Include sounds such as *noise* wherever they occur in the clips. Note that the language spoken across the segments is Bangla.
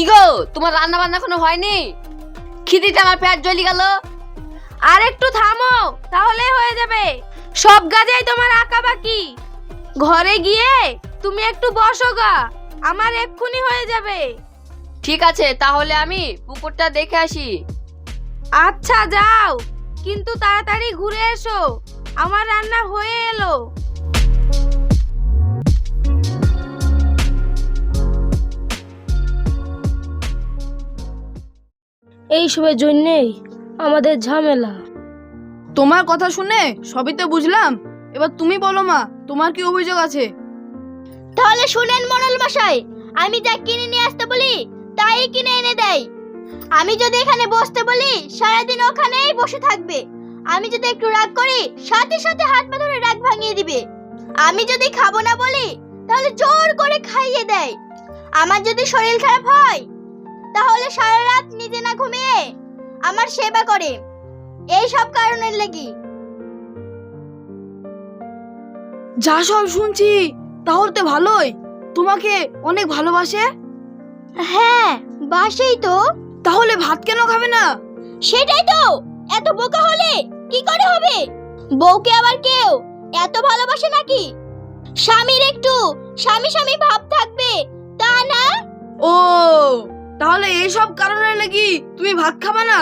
কি গো, তোমার রান্না বান্না কোনো হয়নি? খিদিতে আমার পেট জ্বলি গেল। আর একটু থামো, তাহলে হয়ে যাবে। সব গাজাই তোমার আঁকা বাকি। ঘরে গিয়ে তুমি একটু বসো গা, আমার এক্ষুনি হয়ে যাবে। ঠিক আছে, তাহলে আমি পুকুরটা দেখে আসি। আচ্ছা যাও, কিন্তু তাড়াতাড়ি ঘুরে এসো, আমার রান্না হয়ে এলো। এইসবের জন্যেই আমাদের ঝামেলা। তোমার কথা শুনে সবই তো বুঝলাম। এবার তুমি বলো মা তোমার কি অভিযোগ আছে? তাহলে শুনেন মনল মশাই আমি যা কিনে নিয়ে আসতে বলি তাই কিনে এনে দেয়। আমি যদি এখানে বসতে বলি সারাদিন ওখানেই বসে থাকবে। আমি যদি একটু রাগ করি সাথে সাথে হাত পা ধরে রাগ ভাঙিয়ে দিবে। আমি যদি খাব না বলি তাহলে জোর করে খাইয়ে দেয়। আমার যদি শরীর খারাপ হয় তাহলে সারা রাত নিজে না ঘুমিয়ে আমার সেবা করে। এই সব কারণের লাগি। যা সব শুনছি তাহলে তো ভালোই। তোমাকে অনেক ভালোবাসে? হ্যাঁ বাসেই তো। তাহলে ভাত কেন খাবে না? সেটাই তো এত বোকা হলে কি করে হবে? বউকে আবার কেউ এত ভালোবাসে নাকি? স্বামীর একটু স্বামী স্বামী ভাব থাকবে তা না? ও তাহলে এই সব কারণে নাকি তুমি ভাত খাবে না?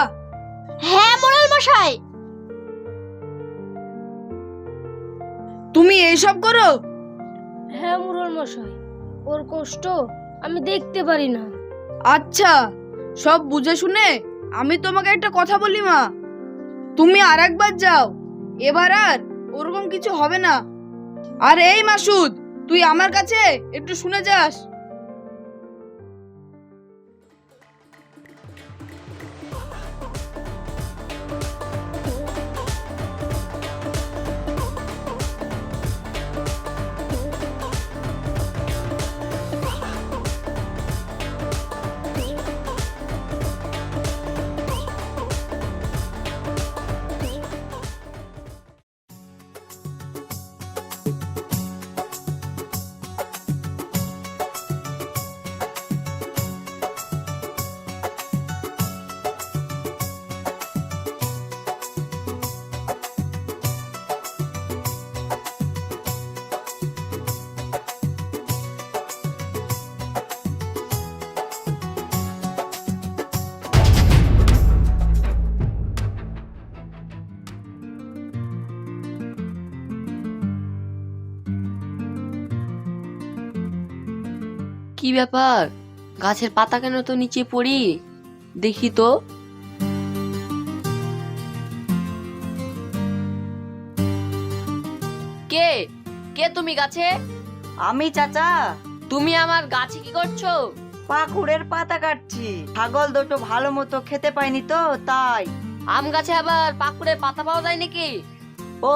হ্যাঁ মোড়াল মশাই। তুমি এইসব করো? হ্যাঁ মুরল মশাই ওর কষ্ট আমি দেখতে পারি না। আচ্ছা সব বুঝে শুনে আমি তোমাকে একটা কথা বলি মা। তুমি আর একবার যাও এবার আর ওরকম কিছু হবে না। আর এই মাসুদ তুই আমার কাছে একটু শুনে যাস। কি ব্যাপার? গাছের পাতা কেন তো নিচে পড়ি? দেখি তো। কে? কে তুমি গাছে? আমি চাচা। তুমি আমার গাছে কি করছ? পাকুড়ের পাতা কাটছি। ছাগল দুটো ভালো মতো খেতে পাইনি তো তাই। আম গাছে আবার পাকুড়ের পাতা পাওয়া যায় নাকি? ও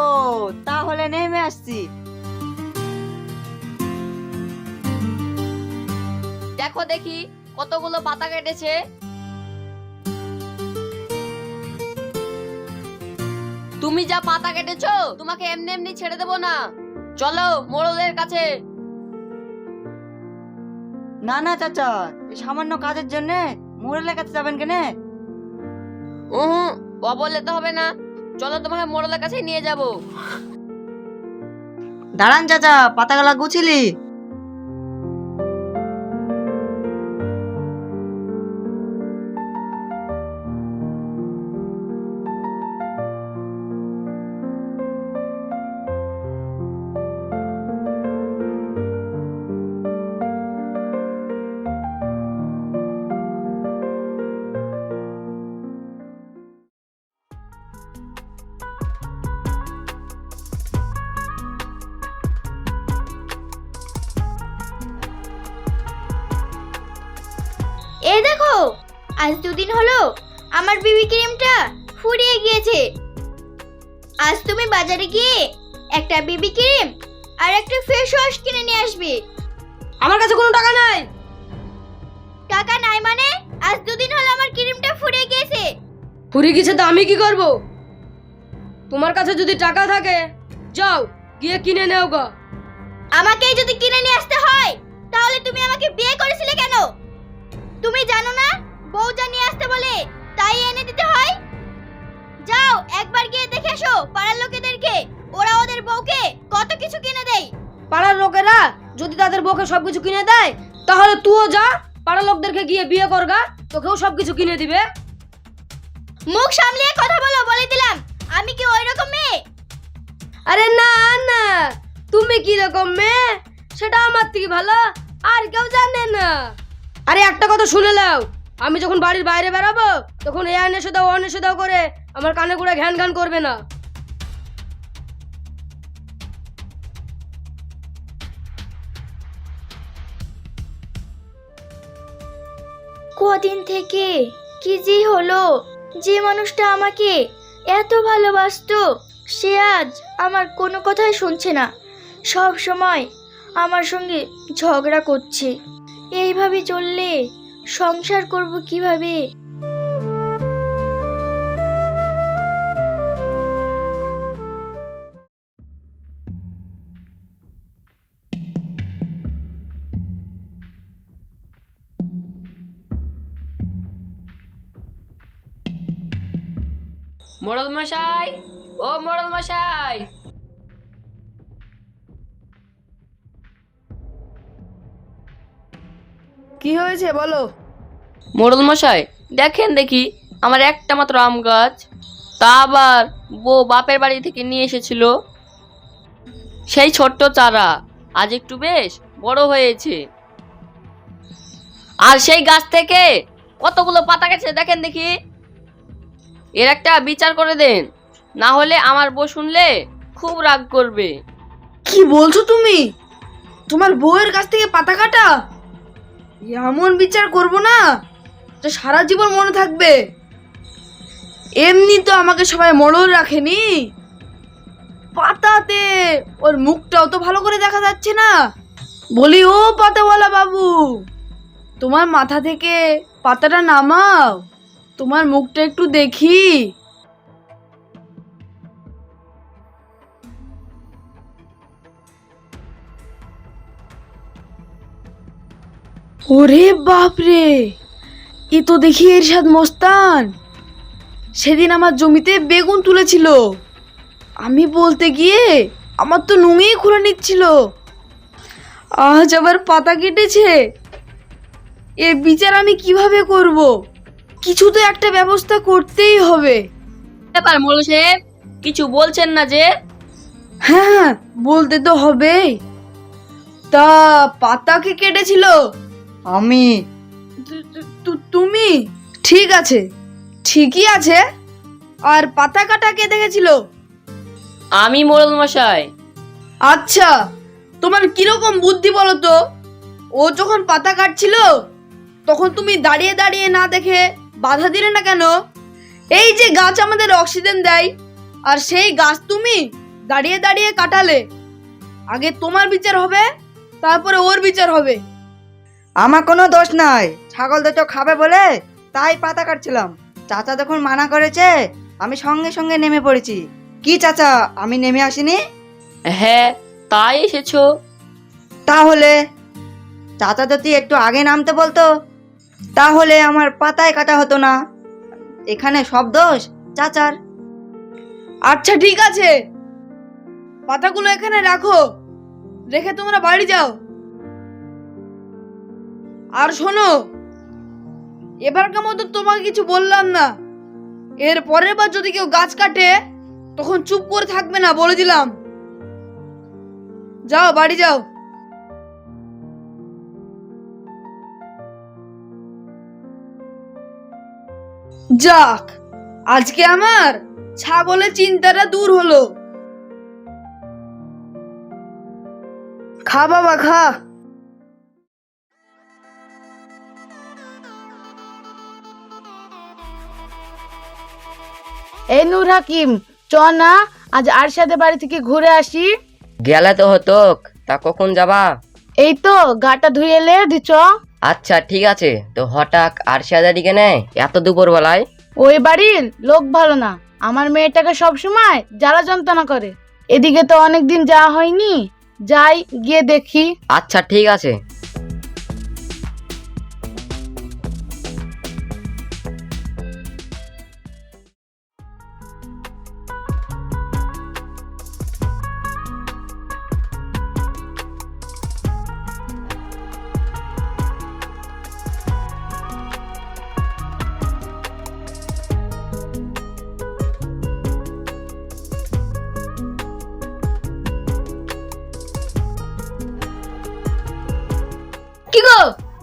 তাহলে নেমে আসছি। দেখো দেখি কতগুলো পাতা কেটেছে। তুমি যা পাতা কেটেছো তোমাকে এমনি এমনি ছেড়ে দেবো না। চলো মোড়লের কাছে। না না চাচা এই সামান্য কাজের জন্য মোড়লের কাছে যাবেন কেন? উহু ও বললে তো হবে না। চলো তোমাকে মোড়লের কাছে নিয়ে যাব। দাঁড়ান চাচা পাতাগুলা গুছিলি দুদিন হলো আমার বিবি ক্রিমটা ফুরিয়ে গিয়েছে। আজ তুমি বাজারে গিয়ে একটা বিবি ক্রিম আর একটা ফেস ওয়াশ কিনে নিয়ে আসবে। আমার কাছে কোনো টাকা নাই। টাকা নাই মানে আজ দুদিন হলো আমার ক্রিমটা ফুরিয়ে গিয়েছে। ফুরিয়ে গেছে তো আমি কি করব? তোমার কাছে যদি টাকা থাকে যাও গিয়ে কিনে নেও গো। আমাকে যদি কিনে নিয়ে আসতে হয় তাহলে তুমি আমাকে বিয়ে করেছিলে কেন? তুমি জানো না বউ যা নিয়ে আসতে বলে তাই এনে দিতে হয়? যাও একবার গিয়ে দেখে এসো পাড়ার লোকেদেরকে। ওরা ওদের বউকে কত কিছু কিনে দেয়। পাড়ার লোকেরা যদি তাদের বউকে সবকিছু কিনে দেয় তাহলে তুইও যা পাড়ার লোকদেরকে গিয়ে বিয়ে করগা তোকেও সবকিছু কিনে দিবে। মুখ সামলিয়ে কথা বলো বলে দিলাম। আমি কি ওই রকম মেয়ে? আরে না না। তুমি কি রকম মেয়ে? সেটা আমার থেকে ভালো আর কেউ জানে না। আরে একটা কথা শুনে নাও। আমি যখন বাড়ির বাইরে বেরাবো, তখন এ আনেসে দাও অনে দাও করে আমার কানে করে ঘ্যান ঘ্যান করবে না। কদিন থেকে কি যে হলো, যে মানুষটা আমাকে এত ভালোবাসতো, সে আজ আমার কোনো কথাই শুনছে না। সব সময় আমার সঙ্গে ঝগড়া করছে। এইভাবে চললে সংসার করব কীভাবে? মোড়ল মশাই ও মোড়ল মশাই কি হয়েছে বলো? মোড়ল মশাই দেখেন দেখি আমার একটা মাত্র আম গাছ তা আবার বউ বাপের বাড়ি থেকে নিয়ে এসেছিল। সেই ছোট্ট চারা আজ একটু বেশ বড় হয়েছে। আর সেই গাছ থেকে কতগুলো পাতা গেছে দেখেন দেখি। এর একটা বিচার করে দেন না হলে আমার বউ শুনলে খুব রাগ করবে। কি বলছো তুমি? তোমার বউয়ের কাছ থেকে পাতা কাটা? এমন বিচার করব না যে সারা জীবন মনে থাকবে। এমনি তো আমাকে সবাই মরল রাখেনি। পাতাতে ওর মুখটাও তো ভালো করে দেখা যাচ্ছে না। বলি, ও পাতাওয়ালা বাবু, তোমার মাথা থেকে পাতাটা নামাও, তোমার মুখটা একটু দেখি। ওরে বাপরে! এ তো দেখি এরশাদ মস্তান। সেদিন আমার জমিতে বেগুন তুলেছিল। আমি বলতে গিয়ে আমার তো নুঙেই খুলে নিচ্ছিল। আজ আবার পাতা কেটেছে। এ বিচার আমি কীভাবে করব? কিছু তো একটা ব্যবস্থা করতেই হবে। ব্যাপার সাহেব কিছু বলছেন না যে? হ্যাঁ হ্যাঁ বলতে তো হবেই। তা পাতাকে কেটেছিল? আমি। তুমি? ঠিক আছে ঠিকই আছে। আর পাতা কাটা কে দেখেছিল? আমি মোড়ল মশাই। আচ্ছা তোমার কীরকম বুদ্ধি বলো তো? ও যখন পাতা কাটছিল তখন তুমি দাঁড়িয়ে দাঁড়িয়ে না দেখে বাধা দিলে না কেন? এই যে গাছ আমাদের অক্সিজেন দেয় আর সেই গাছ তুমি দাঁড়িয়ে দাঁড়িয়ে কাটালে। আগে তোমার বিচার হবে তারপরে ওর বিচার হবে। আমার কোনো দোষ নাই। ছাগল দুটো খাবে বলে তাই পাতা কাটছিলাম। চাচা যখন মানা করেছে আমি সঙ্গে সঙ্গে নেমে পড়েছি। কি চাচা আমি নেমে আসিনি? হ্যাঁ তাই এসেছ। তাহলে? চাচা যদি একটু আগে নামতে বলতো তাহলে আমার পাতায় কাটা হতো না। এখানে সব দোষ চাচার। আচ্ছা ঠিক আছে। পাতাগুলো এখানে রাখো। রেখে তোমরা বাড়ি যাও। আর শোনো এবারকার মতো তোমাকে কিছু বললাম না। এর পরের বার যদি কেউ গাছ কাটে, তখন চুপ করে থাকবে না, বলে দিলাম। যাও, বাড়ি যাও। যাক, আজকে আমার ছাগলের চিন্তাটা দূর হলো। খা বাবা, খা। নূর হাকিম চ না আজ আরশাদের বাড়ি থেকে ঘুরে আসি। গেলে তো হতো তা কখন যাবা? এই তো গাটা ধুয়ে এলে দি চ। আচ্ছা ঠিক আছে তো হঠাৎ আরশি হাজারিকে নেয় এত দুপুর বেলায় ওই বাড়ির লোক ভালো না আমার মেয়েটাকে সব সময় জ্বালা যন্ত্রণা করে। এদিকে তো অনেকদিন যাওয়া হয়নি যাই গিয়ে দেখি। আচ্ছা ঠিক আছে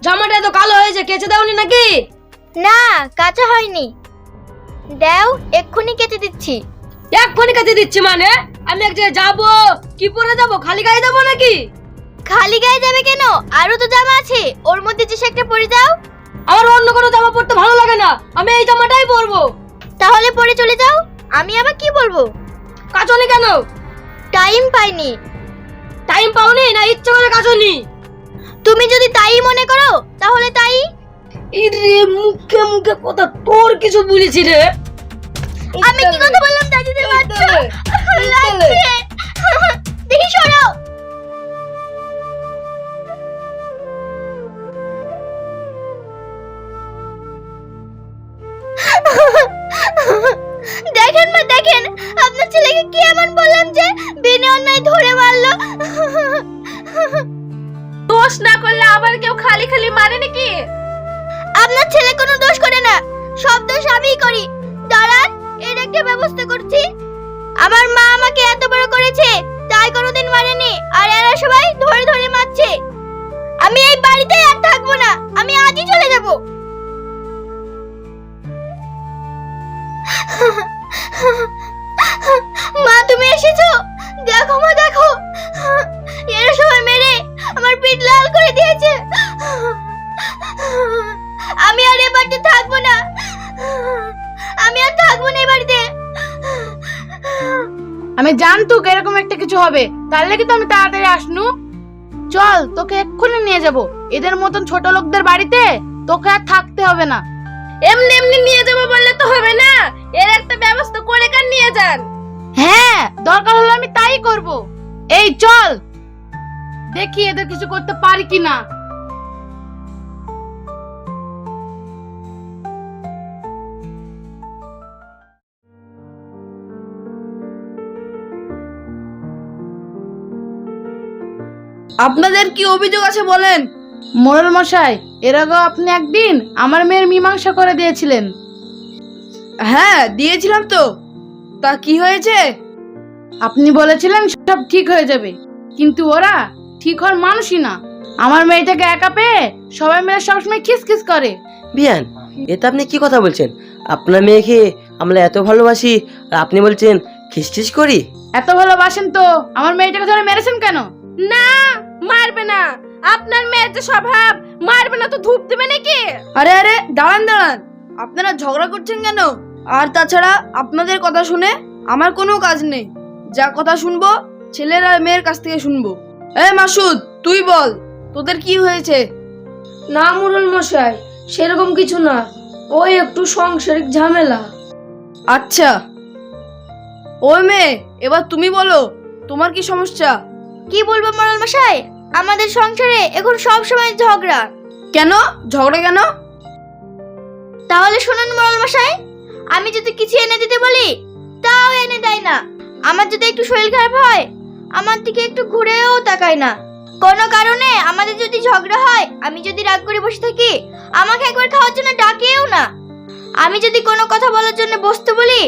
জামাটা এত কালো হয়েছে কেচে দাওনি নাকি? না কাঁচা হয়নি। দেও এক্ষুনি কেটে দিচ্ছি। এক্ষুনি কেচে দিচ্ছি মানে? আমি এক জায়গায় যাব কি পরে যাব খালি গায়ে যাব নাকি? খালি গায়ে যাবে কেন? আরও তো জামা আছে ওর মধ্যে যে একটা পরে যাও। আমার অন্য কোনো জামা পরতে ভালো লাগে না আমি এই জামাটাই পরবো। তাহলে পরে চলে যাও আমি আবার কি বলব? কাচনি কেন? টাইম পাইনি। টাইম পাওনি না ইচ্ছে করে কাচনি? তুমি যদি তাই মনে করো তাহলে তাই। ইরে মুখে মুখে কথা তোর কিছু বলেছি রে। আমি কি কথা বললাম দাদিদের বাচ্চা? *laughs* লাগছে। *laughs* দেখি সরো। *laughs* দেখেন মা দেখেন। আপনার ছেলেকে কি এমন বললাম যে বিনে অন্যায় ধরে মারলো? দোষ না করলে আবার কেউ খালি খালি মারে নাকি? আপনার ছেলে কোনো দোষ করে না। সব দোষ আমিই করি। দাঁড়ান, এর একটা ব্যবস্থা করছি। আমার মা আমাকে এত বড় করেছে, তাই কোনোদিন মারেনি। আর এরা সবাই ধরে ধরে মারছে। আমি এই বাড়িতে আর থাকব না। আমি আজই চলে যাব। মা, তুমি এসেছ? দেখো মা আমি আর এ বাড়িতে থাকব না। আমি আর থাকব না এই বাড়িতে। আমি জানতুক এরকম একটা কিছু হবে। তার লেগে তো আমি তাড়াতাড়ি আসনু। চল তোকে এক্ষুনি নিয়ে যাব। এদের মতন ছোট লোকদের বাড়িতে তোকে আর থাকতে হবে না। এমনি এমনি নিয়ে যাব বললে তো হবে না। এর একটা ব্যবস্থা করে কান নিয়ে যান? হ্যাঁ দরকার হলে আমি তাই করব। এই চল। দেখি এদের কিছু করতে পারি কিনা। আপনাদের কি অভিযোগ আছে বলেন? মোড়ল মশাই এর আগেও আপনি একদিন আমার মেয়ের মীমাংসা করে দিয়েছিলেন। হ্যাঁ দিয়েছিলাম তো। তা কি হয়েছে? আপনি বলেছিলেন সব ঠিক হয়ে যাবে কিন্তু ওরা ঠিক হওয়ার মানুষই না। আমার মেয়েটাকে একা পেয়ে সবাই মিলে সবসময় খিসখিস করে। বিয়ান এটা আপনি কি কথা বলছেন? আপনার মেয়েকে আমরা এত ভালোবাসি আর আপনি বলছেন খিসখিস করি? এত ভালোবাসেন তো আমার মেয়েটাকে ধরে মেরেছেন কেন? না! মারবে না। আপনার মেয়ের যে স্বভাব মারবে না তো ধূপ দেবে নাকি? আরে আরে দাঁড়ান দাঁড়ান। আপনারা ঝগড়া করছেন কেন? আর তাছাড়া আপনাদের কথা শুনে আমার কোনো কাজ নেই। যা কথা শুনব ছেলের আর মেয়ের কাছ থেকে শুনব। এ মাসুদ তুই বল তোদের কি হয়েছে? না মুরল মশাই সেরকম কিছু না। ওই একটু সংসারিক ঝামেলা। আচ্ছা। ওই মেয়ে এবার তুমি বলো তোমার কি সমস্যা? কি বলব মরল মশাই? আমাদের সংসারে এখন সব সময় ঝগড়া। কেন? ঝগড়া কেন? তাহলে শুনুন মরল মশাই আমি যদি কিছু এনে দিতে বলি তাও এনে দেয় না। আমার যদি একটু শরীর খারাপ হয় আমার দিকে একটু ঘুরেও তাকায় না। কোনো কারণে আমাদের যদি ঝগড়া হয় আমি যদি রাগ করে বসে থাকি আমাকে একবার খাওয়ার জন্য ডাকেও না। আমি যদি কোনো কথা বলার জন্য বসতে বলি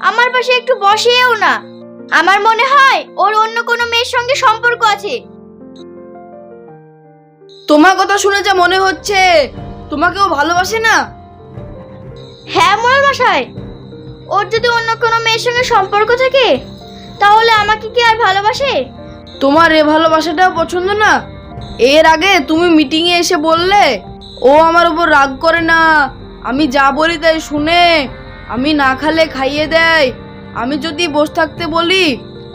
আমার পাশে একটু বসেও না। আমার মনে হয় ওর অন্য কোনো মেয়ের সঙ্গে সম্পর্ক আছে। তোমার কথা শুনে যা মনে হচ্ছে তোমাকেও ভালোবাসে না? হ্যাঁ মোড়ল মশাই ওর যদি অন্য কোনো মেয়ের সঙ্গে সম্পর্ক থাকে তাহলে আমাকে কি আর ভালোবাসে? তোমার এ ভালোবাসাটাও পছন্দ না? এর আগে তুমি মিটিং এ এসে বললে ও আমার উপর রাগ করে না। আমি যা বলি তাই শুনে আমি না খালে খাইয়ে দেয়। আমি যদি বসে থাকতে বলি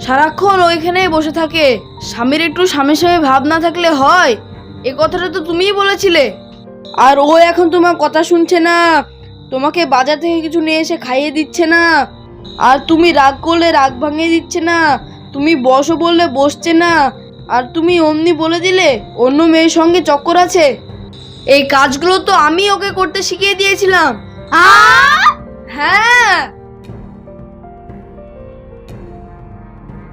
সারাক্ষণ ওইখানেই বসে থাকে। স্বামীর একটু স্বামীর স্বামী ভাব না থাকলে হয়? এ কথাটা তো তুমিই বলেছিলে। আর ও এখন তোমার কথা শুনছে না। তোমাকে বাজার থেকে কিছু নিয়ে এসে খাইয়ে দিচ্ছে না। আর তুমি রাগ করলে রাগ ভাঙিয়ে দিচ্ছে না। তুমি বসো বললে বসছে না। আর তুমি অমনি বলে দিলে অন্য মেয়ের সঙ্গে চক্কর আছে। এই কাজগুলো তো আমি ওকে করতে শিখিয়ে দিয়েছিলাম। হ্যাঁ।